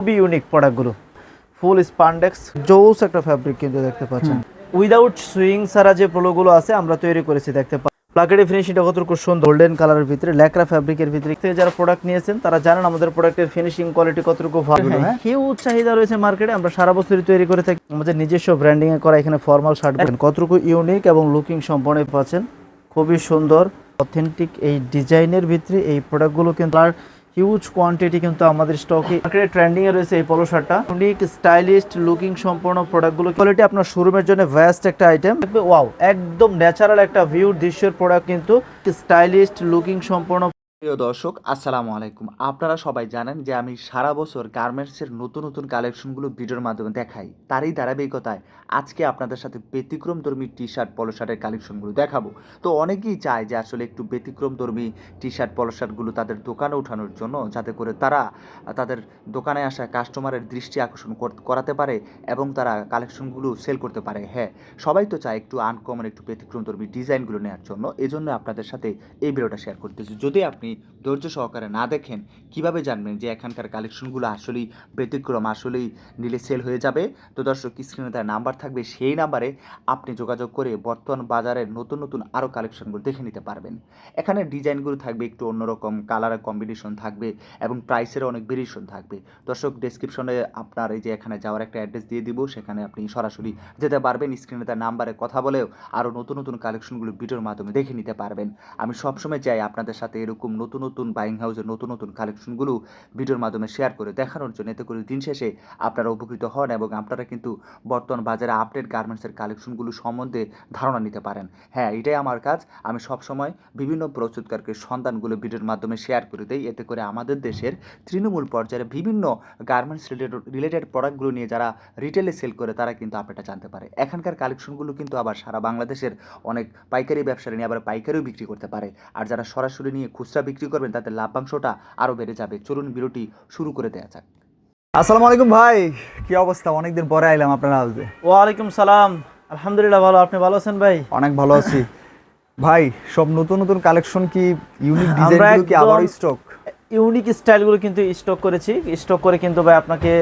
খুবই ইউনিক প্রোডাক্টগুলো ফুল স্পান্ডেক্স জোস একটা ফ্যাব্রিক কিন্তু দেখতে পাচ্ছেন। উইদাউট সুইং ছাড়া যে পোলোগুলো আছে আমরা তৈরি করেছি দেখতে পাচ্ছেন প্লাকেটের ফিনিশিংটা কতটুকু সুন্দর। গোল্ডেন কালারের ভিতরে ল্যাকরা ফ্যাব্রিকের ভিতরে। থেকে যারা প্রোডাক্ট নিয়েছেন তারা জানেন আমাদের প্রোডাক্টের ফিনিশিং কোয়ালিটি কতটুকু ভালো। হ্যাঁ। হিউজ চাহিদা রয়েছে মার্কেটে আমরা সারা বছরই তৈরি করে থাকি। আমাদের নিজস্ব ব্র্যান্ডিং এ করা এখানে ফর্মাল শার্ট কতটুকু ইউনিক এবং লুকিং সম্পন্ন পাচ্ছেন খুবই সুন্দর। অথেন্টিক এই ডিজাইনের ভিতরে এই প্রোডাক্টগুলো কিন্তু আর হিউজ কোয়ান্টিটি কিন্তু আমাদের স্টকে মার্কেটে ট্রেন্ডিং এ রয়েছে এই পলো শার্টটা ইউনিক স্টাইলিস্ট লুকিং সম্পূর্ণ প্রোডাক্টগুলো কোয়ালিটি আপনার শোরুমের জন্য ভ্যাস্ট একটা আইটেম ওয়াও একদম ন্যাচারাল একটা ভিউ দৃশ্যের প্রোডাক্ট কিন্তু। স্টাইলিস্ট লুকিং সম্পূর্ণ প্রিয় দর্শক, আসসালামু আলাইকুম। আপনারা সবাই জানেন যে আমি সারা বছর গার্মেন্টসের নতুন নতুন কালেকশনগুলো ভিডিওর মাধ্যমে দেখাই। তারই ধারাবাহিকতায় আজকে আপনাদের সাথে ব্যতিক্রমধর্মী টি শার্ট পলো শার্টের কালেকশনগুলো দেখাবো। তো অনেকেই চায় যে আসলে একটু ব্যতিক্রমধর্মী টি শার্ট পলো শার্টগুলো তাদের দোকানে ওঠানোর জন্য, যাতে করে তারা তাদের দোকানে আসা কাস্টমারের দৃষ্টি আকর্ষণ কর- করাতে পারে এবং তারা কালেকশনগুলো সেল করতে পারে। হ্যাঁ সবাই তো চায় একটু আনকমন একটু ব্যতিক্রমধর্মী ডিজাইনগুলো নেওয়ার জন্য। এজন্য আপনাদের সাথে এই ভিডিওটা শেয়ার করতেছি। যদি আপনি ধৈর্য সহকারে না দেখেন, কীভাবে জানবেন যে এখানকার কালেকশনগুলো আসলেই ব্যতিক্রম, আসলেই নিলে সেল হয়ে যাবে? তো দর্শক স্ক্রিনে তার নাম্বার থাকবে, সেই নাম্বারে আপনি যোগাযোগ করে বর্তমান বাজারের নতুন নতুন আরও কালেকশনগুলো দেখে নিতে পারবেন। এখানে ডিজাইনগুলো থাকবে, একটু অন্যরকম কালারের কম্বিনেশন থাকবে এবং প্রাইসের অনেক ভেরিয়েশন থাকবে। দর্শক ডেসক্রিপশনে আপনার এই যে এখানে যাওয়ার একটা অ্যাড্রেস দিয়ে দিব, সেখানে আপনি সরাসরি যেতে পারবেন স্ক্রিনে তার নাম্বারে কথা বলেও আরও নতুন নতুন কালেকশনগুলো ভিডিওর মাধ্যমে দেখে নিতে পারবেন। আমি সবসময় চাই আপনাদের সাথে এরকম নতুন নতুন বাইং হাউসের নতুন নতুন কালেকশনগুলো ভিডিওর মাধ্যমে শেয়ার করে দেখানোর জন্য। এতে করে দিন শেষে আপনারা উপকৃত হন এবং আপনারা কিন্তু বর্তমান বাজারে আপডেট গার্মেন্টসের কালেকশনগুলো সম্বন্ধে ধারণা নিতে পারেন। হ্যাঁ এটাই আমার কাজ। আমি সবসময় বিভিন্ন প্রস্তুতকারকে সন্ধানগুলো ভিডিওর মাধ্যমে শেয়ার করে দেই। এতে করে আমাদের দেশের তৃণমূল পর্যায়ে বিভিন্ন গার্মেন্টস রিলেটেড রিলেটেড প্রোডাক্টগুলো নিয়ে যারা রিটেলে সেল করে, তারা কিন্তু আপডেটটা জানতে পারে। এখানকার কালেকশনগুলো কিন্তু আবার সারা বাংলাদেশের অনেক পাইকারি ব্যবসায়ী নিয়ে আবার পাইকারিও বিক্রি করতে পারে। আর যারা সরাসরি নিয়ে খুচরা বিক্রি করবেন তাতে লাভ্যাংশটা আরও বেড়ে যাবে। চলুন বিরতি শুরু করে দেওয়া যাক। আসসালামু আলাইকুম ভাই কি অবস্থা? অনেকদিন পরে আইলাম আপনার হাউসে ওয়ালাইকুম সালাম। আলহামদুলিল্লাহ ভালো। আপনি ভালো আছেন ভাই? অনেক ভালো আছি। ভাই সব নতুন নতুন কালেকশন কি ইউনিক আমরা ডিজাইনগুলো কি আবার স্টক ইউনিক স্টাইলগুলো কিন্তু স্টক করেছি। স্টক করে কিন্তু ভাই আপনাকে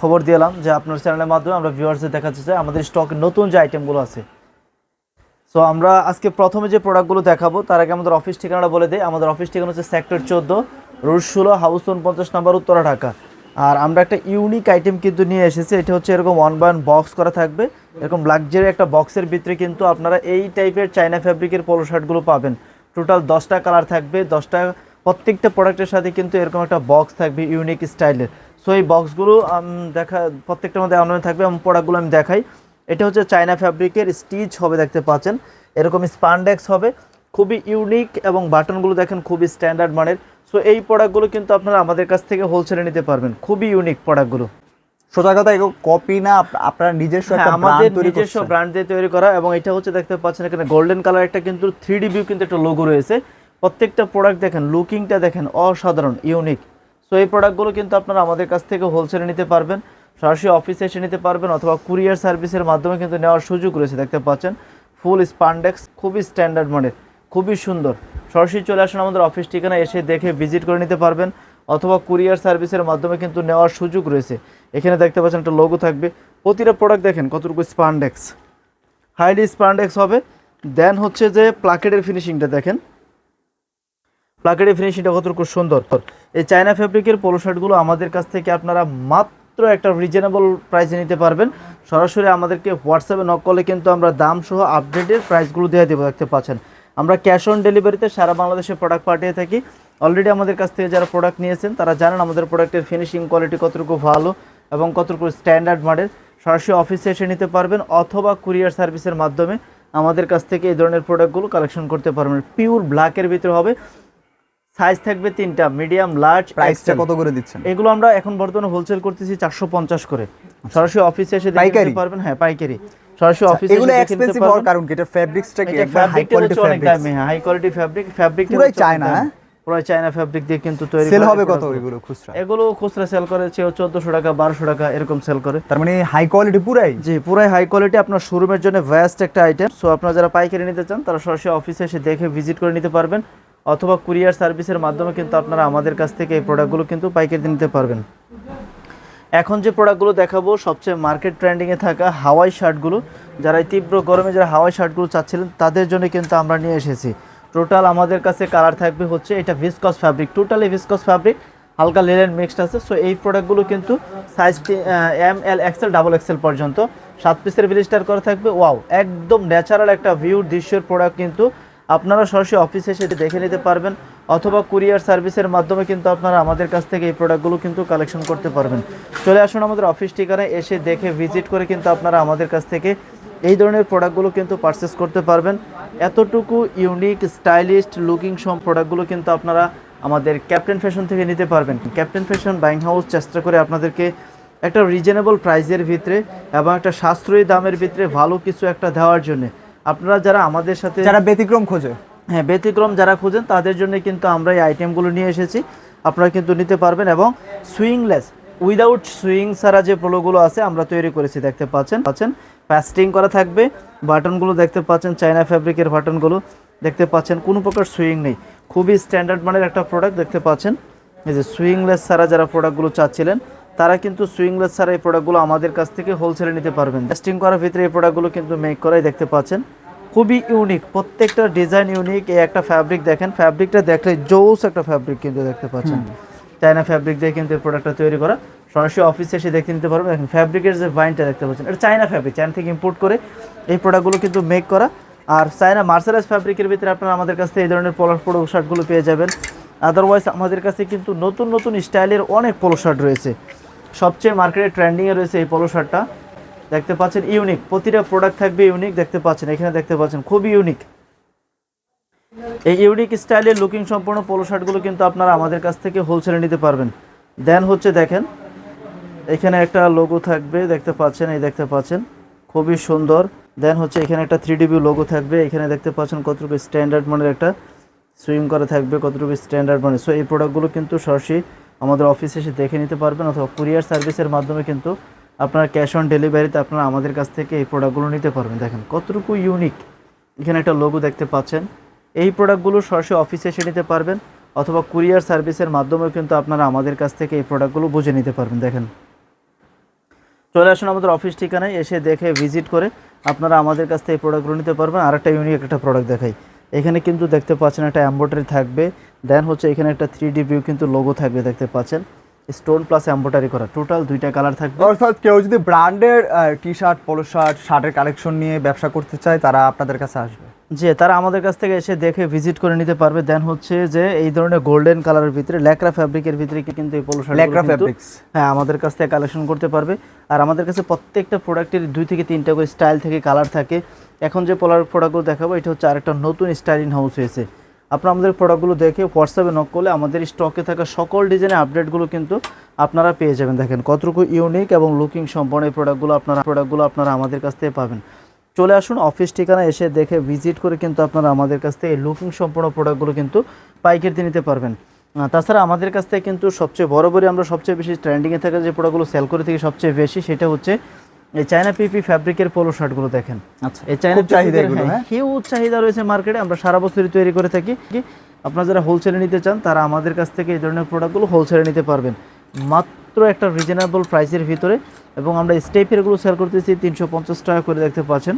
খবর দিলাম যে আপনার চ্যানেলের মাধ্যমে আমরা ভিউয়ার্সদের দেখাচ্ছি যে আমাদের স্টকে নতুন যে আইটেমগুলো আছে সো আমরা আজকে প্রথমে যে প্রোডাক্টগুলো দেখাবো, তার আগে আমাদের অফিস ঠিকানাটা বলে দিই। আমাদের অফিস ঠিকানা হচ্ছে সেক্টর চোদ্দ রুট ষোলো হাউস পঞ্চাশ নম্বর উত্তরা, ঢাকা। আর আমরা একটা ইউনিক আইটেম কিন্তু নিয়ে এসেছি, এটা হচ্ছে এরকম ওয়ান বাই ওয়ান বক্স করা থাকবে। এরকম লাক্সারি একটা বক্সের ভিতরে কিন্তু আপনারা এই টাইপের চায়না ফ্যাব্রিকের পোলো শার্টগুলো পাবেন। টোটাল দশটা কালার থাকবে, দশটা প্রত্যেকটা প্রোডাক্টের সাথে কিন্তু এরকম একটা বক্স থাকবে ইউনিক স্টাইলের সো এই বক্সগুলো দেখা, প্রত্যেকটার মধ্যে অনলাইন থাকবে, এবং প্রোডাক্টগুলো আমি দেখাই। এটা হচ্ছে চায়না ফ্যাব্রিকের স্টিচ হবে দেখতে পাচ্ছেন। এরকম স্পান্ডেক্স হবে। খুবই ইউনিক এবং বাটনগুলো দেখেন খুবই স্ট্যান্ডার্ড মানের। সো এই প্রোডাক্টগুলো কিন্তু আপনারা আমাদের কাছ থেকে হোলসেলে নিতে পারবেন। খুবই ইউনিক প্রোডাক্টগুলো সোজা কথা এগুলো কপি না আপ- আপনার নিজস্ব হ্যাঁ আমাদের নিজস্ব ব্র্যান্ড দিয়ে তৈরি করা এবং এটা হচ্ছে দেখতে পাচ্ছেন এখানে গোল্ডেন কালার একটা কিন্তু থ্রি ডি ভিউ কিন্তু একটা লোগো রয়েছে। প্রত্যেকটা প্রোডাক্ট দেখেন লুকিংটা দেখেন অসাধারণ ইউনিক সো এই প্রোডাক্টগুলো কিন্তু আপনারা আমাদের কাছ থেকে হোলসেলে নিতে পারবেন। সরাসরি অফিসে এসে নিতে পারবেন অথবা কুরিয়ার সার্ভিসের মাধ্যমে কিন্তু নেওয়ার সুযোগ রয়েছে, দেখতে পাচ্ছেন। ফুল স্পান্ডেক্স, খুবই স্ট্যান্ডার্ড মানের, খুবই সুন্দর। সরাসরি চলে আসুন আমাদের অফিস ঠিকানা এসে দেখে ভিজিট করে নিতে পারবেন অথবা কুরিয়ার সার্ভিসের মাধ্যমে কিন্তু নেওয়ার সুযোগ রয়েছে। এখানে দেখতে পাচ্ছেন একটা লোগো থাকবে। প্রতিটা প্রোডাক্ট দেখেন কতটুকু স্পান্ডেক্স। হাইলি স্পান্ডেক্স হবে। দেন হচ্ছে যে প্লাকেটের ফিনিশিংটা দেখেন। প্লাকেটের ফিনিশিংটা কতটুকু সুন্দর। এই চায়না ফেব্রিকের পোলো শার্টগুলো আমাদের কাছ থেকে আপনারা মাত্র একটা রিজনেবল প্রাইসে নিতে পারবেন। সরাসরি আমাদেরকে হোয়াটসঅ্যাপে নক করলে কিন্তু আমরা দাম সহ আপডেটের প্রাইসগুলো দিয়ে দেবো দেখতে পাচ্ছেন। আমরা ক্যাশ অন ডেলিভারিতে সারা বাংলাদেশে প্রোডাক্ট পাঠিয়ে থাকি। অলরেডি আমাদের কাছ থেকে যারা প্রোডাক্ট নিয়েছেন, তারা জানেন আমাদের প্রোডাক্টের ফিনিশিং কোয়ালিটি কতটুকু ভালো এবং কতটুকু স্ট্যান্ডার্ড মানের সরাসরি অফিসে এসে নিতে পারবেন অথবা কুরিয়ার সার্ভিসের মাধ্যমে। আমাদের কাছ থেকে এই ধরনের প্রোডাক্টগুলো কালেকশন করতে পারবেন। পিওর ব্ল্যাকের ভিতরে হবে। সাইজ থাকবে তিনটা মিডিয়াম লার্জ প্রাইসটা কত করে দিচ্ছেন? এগুলো আমরা এখন বর্তমানে হোলসেল করতেছি চারশো পঞ্চাশ করে। সরাসরি অফিসে এসে দেখে নিতে পারবেন হ্যাঁ পাইকারি। সরাসরি অফিসে এগুলো দেখে নিতে এক্সপেন্সিভ হওয়ার কারণ কি? এটা ফ্যাব্রিক্সটা কি? এটা হাই কোয়ালিটি অনেক হাই কোয়ালিটি ফ্যাব্রিক ফ্যাব্রিক পুরাই চায়না? পুরো চায়না ফ্যাব্রিক দিয়ে কিন্তু তৈরি সেল হবে কত এগুলো খুচরা? এগুলো খুচরা সেল করে চোদ্দশো টাকা বারোশো টাকা এরকম সেল করে। তার মানে হাই কোয়ালিটি পুরাই? জি পুরাই হাই কোয়ালিটি আপনার শোরুমের জন্য ভ্যাস্ট একটা আইটেম সো আপনারা যারা পাইকারি নিতে চান তারা সরাসরি অফিসে এসে দেখে ভিজিট করে নিতে পারবেন। অথবা কুরিয়ার সার্ভিসের মাধ্যমে কিন্তু আপনারা আমাদের কাছ থেকে এই প্রোডাক্টগুলো কিন্তু পাইকারি নিতে পারবেন। এখন যে প্রোডাক্টগুলো দেখাবো, সবচেয়ে মার্কেট ট্রেন্ডিংয়ে থাকা হাওয়াই শার্টগুলো যারা তীব্র গরমে যারা হাওয়াই শার্টগুলো চাচ্ছিলেন, তাদের জন্য কিন্তু আমরা নিয়ে এসেছি। টোটাল আমাদের কাছে কালার থাকবে হচ্ছে এটা viscose fabric totally viscose fabric হালকা লেলেন মিক্সড আছে। সো এই প্রোডাক্টগুলো কিন্তু size M L XL double XL পর্যন্ত। সাত পিসের বিলিস্টার করা থাকবে। ওয়াও একদম ন্যাচারাল একটা ভিউ দৃশ্যের প্রোডাক্ট কিন্তু আপনারা সরাসরি অফিসে এসে দেখে নিতে পারবেন, অথবা কুরিয়ার সার্ভিসের মাধ্যমে কিন্তু আপনারা আমাদের কাছ থেকে এই প্রোডাক্টগুলো কিন্তু কালেকশন করতে পারবেন। চলে আসুন আমাদের অফিস ঠিকানায়, এসে দেখে ভিজিট করে কিন্তু আপনারা আমাদের কাছ থেকে এই ধরনের প্রোডাক্টগুলো কিন্তু পারচেস করতে পারবেন। এতটুকু ইউনিক স্টাইলিস্ট লুকিং সব প্রোডাক্টগুলো কিন্তু আপনারা আমাদের ক্যাপ্টেন ফ্যাশন থেকে নিতে পারবেন। ক্যাপ্টেন ফ্যাশন বাইং হাউস চেষ্টা করে আপনাদেরকে একটা রিজনেবল প্রাইসের ভিতরে এবং একটা সাশ্রয়ী দামের ভিতরে ভালো কিছু একটা দেওয়ার জন্য। আপনারা যারা আমাদের সাথে যারা ব্যতিক্রম খোঁজে। হ্যাঁ ব্যতিক্রম যারা খুঁজেন তাদের জন্য কিন্তু আমরা এই আইটেমগুলো নিয়ে এসেছি। আপনারা কিন্তু নিতে পারবেন এবং সুইংলেস উইদাউট সুইং ছাড়া যে পোলোগুলো আছে আমরা তৈরি করেছি দেখতে পাচ্ছেন? পাচ্ছেন? প্যাস্টিং করা থাকবে। বাটনগুলো দেখতে পাচ্ছেন চায়না ফ্যাব্রিকের বাটনগুলো। দেখতে পাচ্ছেন কোনো প্রকার সুইং নেই। খুবই স্ট্যান্ডার্ড মানের একটা প্রোডাক্ট দেখতে পাচ্ছেন? এই যে সুইংলেস ছাড়া যারা প্রোডাক্টগুলো চাচ্ছিলেন তারা কিন্তু সুইংলেস ছাড়া এই প্রোডাক্টগুলো আমাদের কাছ থেকে হোলসেলে নিতে পারবেন। টেস্টিং করার ভিতরে এই প্রোডাক্টগুলো কিন্তু মেক করাই দেখতে পাচ্ছেন। খুবই ইউনিক প্রত্যেকটা ডিজাইন ইউনিক এই একটা ফ্যাব্রিক দেখেন ফ্যাব্রিকটা দেখলে জোস একটা ফ্যাব্রিক কিন্তু দেখতে পাচ্ছেন। চায়না ফ্যাব্রিক দিয়ে কিন্তু এই প্রোডাক্টটা তৈরি করা। সরাসরি অফিসে এসে দেখতে নিতে পারবেন। দেখেন ফ্যাব্রিকের যে বাইনটা দেখতে পাচ্ছেন এটা চায়না ফ্যাব্রিক চায়না থেকে ইম্পোর্ট করে এই প্রোডাক্টগুলো কিন্তু মেক করা। আর চায়না মার্সারাইজ ফ্যাব্রিকের ভিতরে আপনারা আমাদের কাছ থেকে এই ধরনের পোলার পোলো শার্টগুলো পেয়ে যাবেন। আদারওয়াইজ আমাদের কাছে কিন্তু নতুন নতুন স্টাইলের অনেক পোলো শার্ট রয়েছে। সবচেয়ে মার্কেটে ট্রেন্ডিংয়ে রয়েছে এই পোলো শার্টটা দেখতে পাচ্ছেন ইউনিক প্রতিটা প্রোডাক্ট থাকবে ইউনিক দেখতে পাচ্ছেন, এখানে দেখতে পাচ্ছেন, খুবই ইউনিক এই ইউনিক স্টাইলের লুকিং সম্পূর্ণ পোলো শার্টগুলো কিন্তু আপনারা আমাদের কাছ থেকে হোলসেলে নিতে পারবেন। দেন হচ্ছে দেখেন, এখানে একটা লোগো থাকবে, দেখতে পাচ্ছেন, এই দেখতে পাচ্ছেন, খুবই সুন্দর। দেন হচ্ছে এখানে একটা থ্রি ডিবি লোগো থাকবে, এখানে দেখতে পাচ্ছেন কতটুকু স্ট্যান্ডার্ড মানের একটা সুইং করা থাকবে, কতটুকু স্ট্যান্ডার্ড মানে সো এই প্রোডাক্টগুলো কিন্তু সরাসরি আমাদের অফিসে এসে দেখে নিতে পারবেন অথবা কুরিয়ার সার্ভিসের মাধ্যমে কিন্তু আপনারা ক্যাশ অন ডেলিভারিতে আপনারা আমাদের কাছ থেকে এই প্রোডাক্টগুলো নিতে পারবেন। দেখেন কতটুকু ইউনিক এখানে একটা লোগো দেখতে পাচ্ছেন। এই প্রোডাক্টগুলো সরাসরি অফিসে এসে নিতে পারবেন অথবা কুরিয়ার সার্ভিসের মাধ্যমেও কিন্তু আপনারা আমাদের কাছ থেকে এই প্রোডাক্টগুলো বুঝে নিতে পারবেন। দেখেন। চলে আসুন আমাদের অফিস ঠিকানায়, এসে দেখে ভিজিট করে আপনারা আমাদের কাছ থেকে এই প্রোডাক্টগুলো নিতে পারবেন। আর একটা ইউনিক একটা প্রোডাক্ট দেখাই। এখানে কিন্তু দেখতে পাচ্ছেন একটা অ্যাম্বোটারি থাকবে। দেন হচ্ছে এখানে একটা থ্রি ডি ভিউ কিন্তু লোগো থাকবে দেখতে পাচ্ছেন। স্টোন প্লাস অ্যাম্বোটারি করা। টোটাল দুইটা কালার থাকবে। অর্থাৎ কেউ যদি ব্র্যান্ডের টি শার্ট পোলো শার্ট শার্টের কালেকশন নিয়ে ব্যবসা করতে চায়, তারা আপনাদের কাছে আসবে। যে তারা আমাদের কাছ থেকে এসে দেখে ভিজিট করে নিতে পারবে। দেন হচ্ছে যে এই ধরনের গোল্ডেন কালারের ভিতরে ল্যাকরা ফ্যাব্রিকের ভিতরে কিন্তু এই পোলো শার্ট ল্যাকরা ফ্যাব্রিক্স হ্যাঁ আমাদের কাছ থেকে কালেকশন করতে পারবে। আর আমাদের কাছে প্রত্যেকটা প্রোডাক্টের দুই থেকে তিনটা করে স্টাইল থেকে কালার থাকে। এখন যে পোলার প্রোডাক্টগুলো দেখাবো এটা হচ্ছে আরেকটা নতুন স্টাইল ইন হাউস হয়েছে। আপনারা আমাদের প্রোডাক্টগুলো দেখে হোয়াটসঅ্যাপে নক করলে আমাদের স্টকে থাকা সকল ডিজাইনের আপডেটগুলো কিন্তু আপনারা পেয়ে যাবেন। দেখেন কতটুকু ইউনিক এবং লুকিং সম্পন্ন এই প্রোডাক্টগুলো আপনারা প্রোডাক্টগুলো আপনারা আমাদের কাছ থেকে পাবেন। চলে আসুন অফিস ঠিকানা এসে দেখে ভিজিট করে কিন্তু আপনারা আমাদের কাছ থেকে লুকিং সম্পূর্ণ প্রোডাক্টগুলো কিন্তু পাইকারিতে নিতে পারবেন। তাছাড়া আমাদের কাছ থেকে কিন্তু সবচেয়ে বরাবরই আমরা সবচেয়ে বেশি ট্রেন্ডিংয়ে থাকা যে প্রোডাক্টগুলো সেল করে থাকি সবচেয়ে বেশি সেটা হচ্ছে এই চায়না পিপি ফ্যাব্রিকের পোলো শার্টগুলো দেখেন। আচ্ছা এই চায়না চাহিদা এগুলো হিউজ চাহিদা রয়েছে মার্কেটে আমরা সারা বছরই তৈরি করে থাকি। আপনারা যারা হোলসেলে নিতে চান তারা আমাদের কাছ থেকে এই ধরনের প্রোডাক্টগুলো হোলসেলে নিতে পারবেন। মাত্র একটা রিজনেবল প্রাইসের ভিতরে এবং আমরা স্টেপেরগুলো সেল করতেছি তিনশো পঞ্চাশ টাকা করে দেখতে পাচ্ছেন।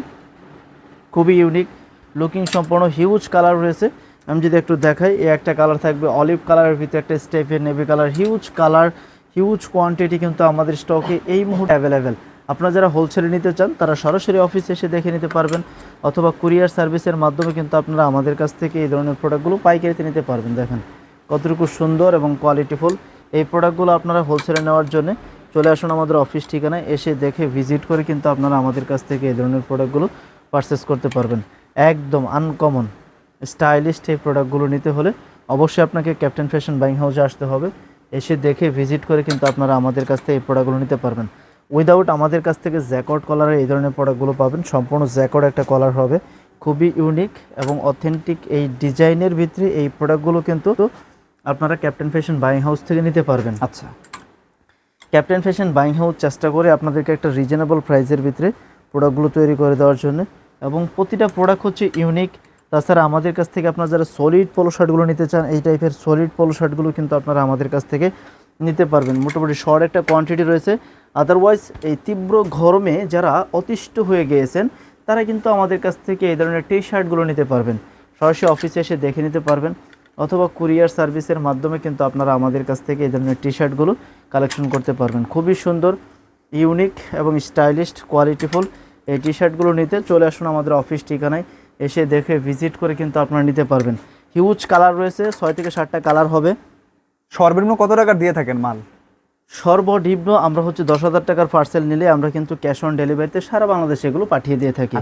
খুবই ইউনিক লুকিং সম্পূর্ণ হিউজ কালার রয়েছে। আমি যদি একটু দেখাই, এই একটা কালার থাকবে অলিভ কালারের ভিতরে একটা স্টেপের navy colour huge colour huge quantity কিন্তু আমাদের স্টকে এই মুহূর্তে অ্যাভেলেবেল আপনারা যারা হোলসেলে নিতে চান, তারা সরাসরি অফিসে এসে দেখে নিতে পারবেন, অথবা কুরিয়ার সার্ভিসের মাধ্যমে কিন্তু আপনারা আমাদের কাছ থেকে এই ধরনের প্রোডাক্টগুলো পাইকারিতে নিতে পারবেন। দেখেন কতটুকু সুন্দর এবং কোয়ালিটিফুল এই প্রোডাক্টগুলো আপনারা হোলসেলে নেওয়ার জন্য চলে আসুন আমাদের অফিস ঠিকানায়, এসে দেখে ভিজিট করে কিন্তু আপনারা আমাদের কাছ থেকে এই ধরনের প্রোডাক্টগুলো পারচেস করতে পারবেন। একদম আনকমন স্টাইলিশ এই প্রোডাক্টগুলো নিতে হলে অবশ্যই আপনাকে ক্যাপ্টেন ফ্যাশন বাইং হাউসে আসতে হবে। এসে দেখে ভিজিট করে কিন্তু আপনারা আমাদের কাছ থেকে এই প্রোডাক্টগুলো নিতে পারবেন। উইদাউট আমাদের কাছ থেকে জ্যাকট কলারের এই ধরনের প্রোডাক্টগুলো পাবেন, সম্পূর্ণ জ্যাকট একটা কলার হবে। খুবই ইউনিক এবং অথেন্টিক এই ডিজাইনের ভিতরে এই প্রোডাক্টগুলো কিন্তু আপনারা ক্যাপ্টেন ফ্যাশন বাইং হাউস থেকে নিতে পারবেন। আচ্ছা। ক্যাপ্টেন ফ্যাশন বাইং হাউস চেষ্টা করে আপনাদেরকে একটা রিজনেবল প্রাইসের ভিতরে প্রোডাক্টগুলো তৈরি করে দেওয়ার জন্য। এবং প্রতিটা প্রোডাক্ট হচ্ছে ইউনিক তাছাড়া আমাদের কাছ থেকে আপনারা যারা সলিড পোলো শার্টগুলো নিতে চান এই টাইপের সলিড পোলো শার্টগুলো কিন্তু আপনারা আমাদের কাছ থেকে নিতে পারবেন। মোটামুটি শর্ট একটা কোয়ান্টিটি রয়েছে। আদারওয়াইজ এই তীব্র গরমে যারা অতিষ্ঠ হয়ে গিয়েছেন তারা কিন্তু আমাদের কাছ থেকে এই ধরনের টি শার্টগুলো নিতে পারবেন। সরাসরি অফিসে এসে দেখে নিতে পারবেন। অথবা কুরিয়ার সার্ভিসের মাধ্যমে কিন্তু আপনারা আমাদের কাছ থেকে এই ধরনের টি শার্টগুলো কালেকশন করতে পারবেন। খুবই সুন্দর ইউনিক এবং স্টাইলিশ কোয়ালিটিফুল এই টি শার্টগুলো নিতে চলে আসুন আমাদের অফিস ঠিকানায়, এসে দেখে ভিজিট করে কিন্তু আপনারা নিতে পারবেন। হিউজ কালার রয়েছে, ছয় থেকে সাতটা কালার হবে। সর্বনিম্ন কত টাকার দিয়ে থাকেন মাল? সর্বনিম্ন আমরা হচ্ছে দশ হাজার টাকার পার্সেল নিলে আমরা কিন্তু ক্যাশ অন ডেলিভারিতে সারা বাংলাদেশে এগুলো পাঠিয়ে দিয়ে থাকি।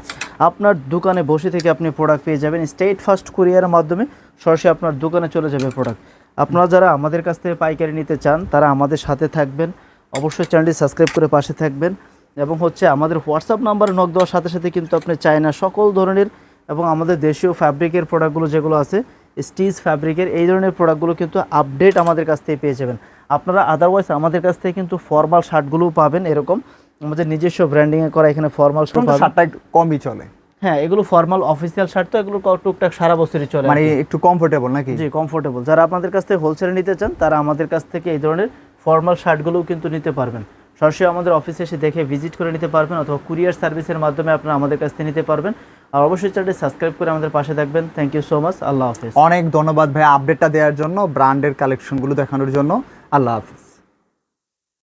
আপনার দোকানে বসে থেকে আপনি প্রোডাক্ট পেয়ে যাবেন স্টেট ফার্স্ট কুরিয়ারের মাধ্যমে সরাসরি আপনার দোকানে চলে যাবে প্রোডাক্ট আপনারা যারা আমাদের কাছ থেকে পাইকারি নিতে চান তারা আমাদের সাথে থাকবেন। অবশ্যই চ্যানেলটি সাবস্ক্রাইব করে পাশে থাকবেন এবং হচ্ছে আমাদের হোয়াটসঅ্যাপ নাম্বারে নক দেওয়ার সাথে সাথে কিন্তু আপনি চায়না সকল ধরনের এবং আমাদের দেশীয় ফ্যাব্রিকের প্রোডাক্টগুলো যেগুলো আছে স্টিচ ফ্যাব্রিকের এই ধরনের প্রোডাক্টগুলো কিন্তু আপডেট আমাদের কাছ থেকে পেয়ে যাবেন। আপনারা আদারওয়াইজ আমাদের কাছ থেকে কিন্তু ফর্মাল শার্টগুলোও পাবেন এরকম। আমাদের নিজস্ব ব্র্যান্ডিংয়ে করা এখানে ফর্মাল শার্ট শার্টটা কমই চলে। হ্যাঁ এগুলো ফর্মাল অফিসিয়াল শার্ট তো এগুলো টুকটাক সারা বছরই চলে মানে একটু কমফোর্টেবল নাকি? জি কমফোর্টেবল যারা আপনাদের কাছ থেকে হোলসেলে নিতে চান তারা আমাদের কাছ থেকে এই ধরনের ফর্মাল শার্টগুলোও কিন্তু নিতে পারবেন। সরাসরি আমাদের অফিসে এসে দেখে ভিজিট করে নিতে পারবেন অথবা কুরিয়ার সার্ভিসের মাধ্যমে আপনারা আমাদের কাছ থেকে নিতে পারবেন। আর অবশ্যই চ্যানেলটি সাবস্ক্রাইব করে আমাদের পাশে থাকবেন। থ্যাংক ইউ সো মাচ আল্লাহ হাফিজ। অনেক ধন্যবাদ ভাই আপডেটটা দেওয়ার জন্য ব্র্যান্ডের কালেকশনগুলো দেখানোর জন্য। আল্লাহ হাফিজ।